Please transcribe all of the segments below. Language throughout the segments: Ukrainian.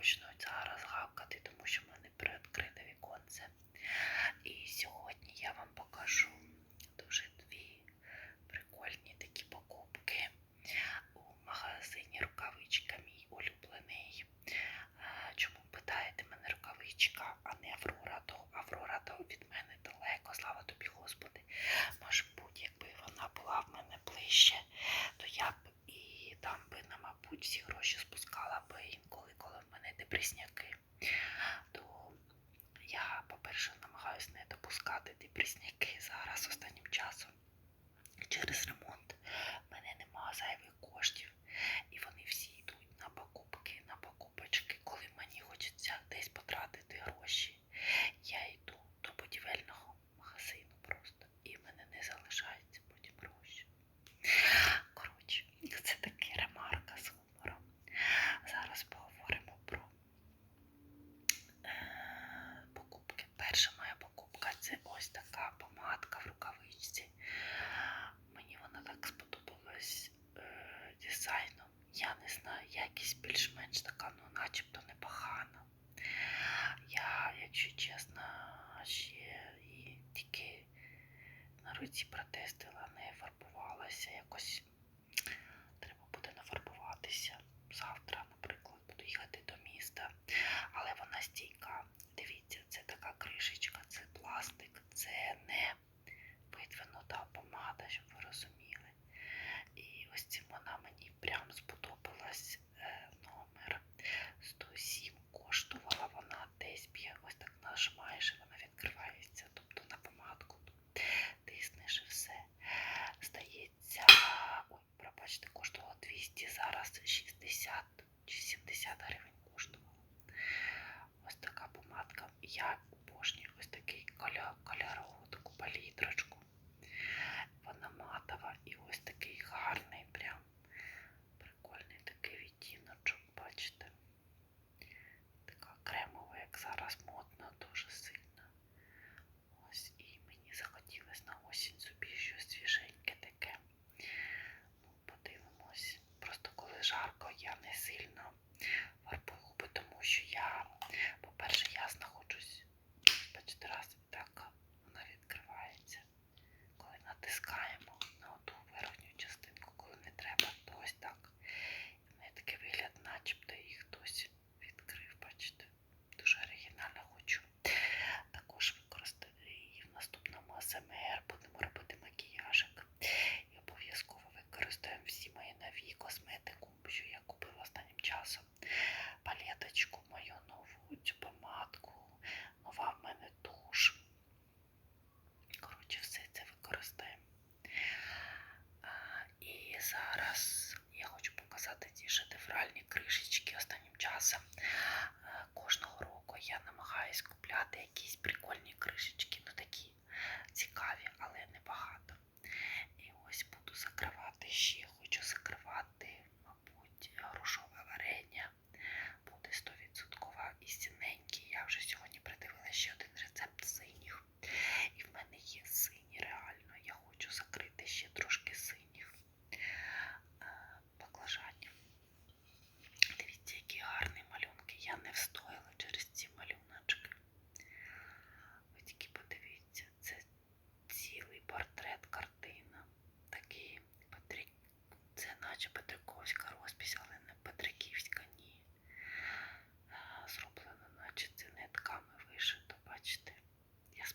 почнуть зараз гавкати, тому що в мене приоткрите віконце. І сьогодні я вам покажу дуже дві прикольні такі покупки у магазині рукавичка мій улюблений. Е, чому питаєте мене рукавичка, а не Аврора? То Аврора то від Sam.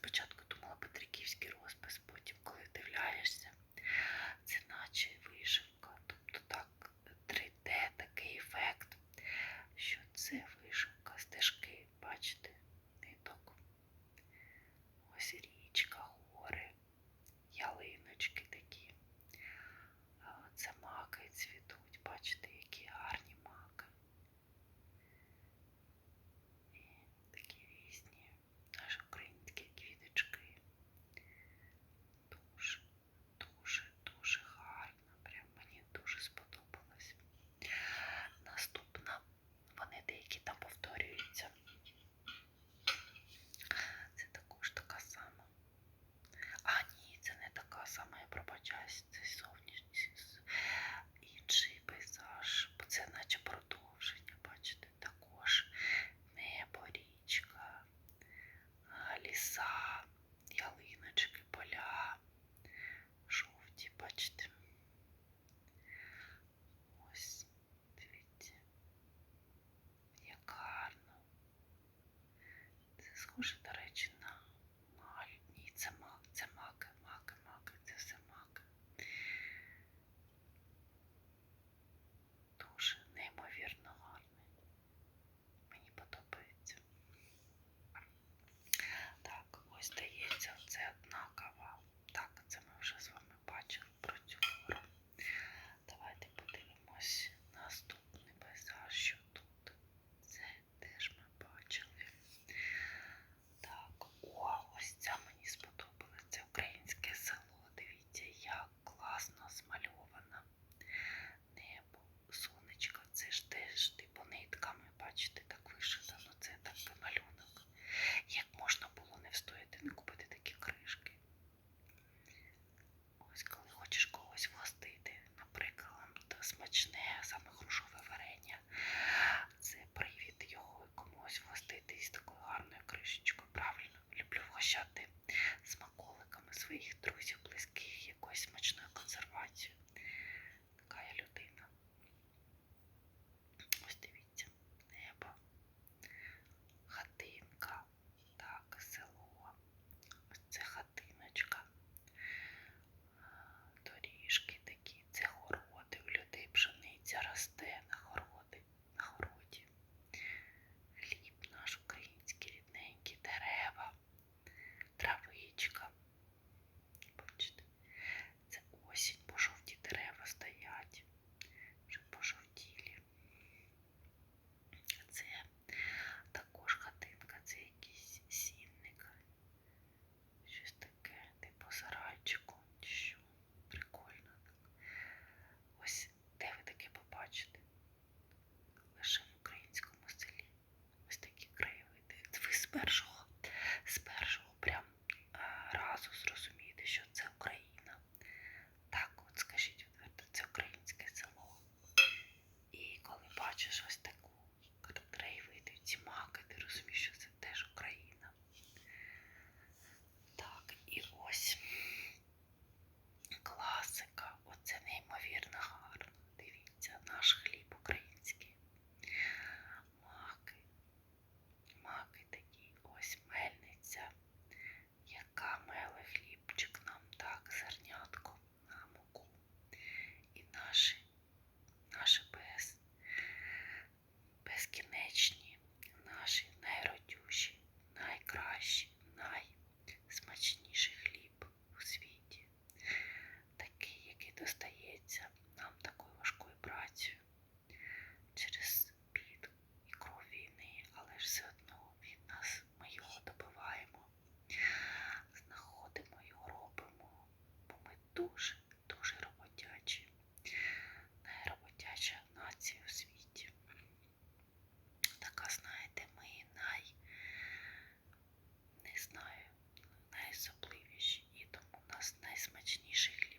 спочатку. Схоже так. пригощати смаколиками своїх друзів, близьких, якоюсь смачною така, знаєте, ми най, не знаю, найособливіші і тому у нас найсмачніший хліб.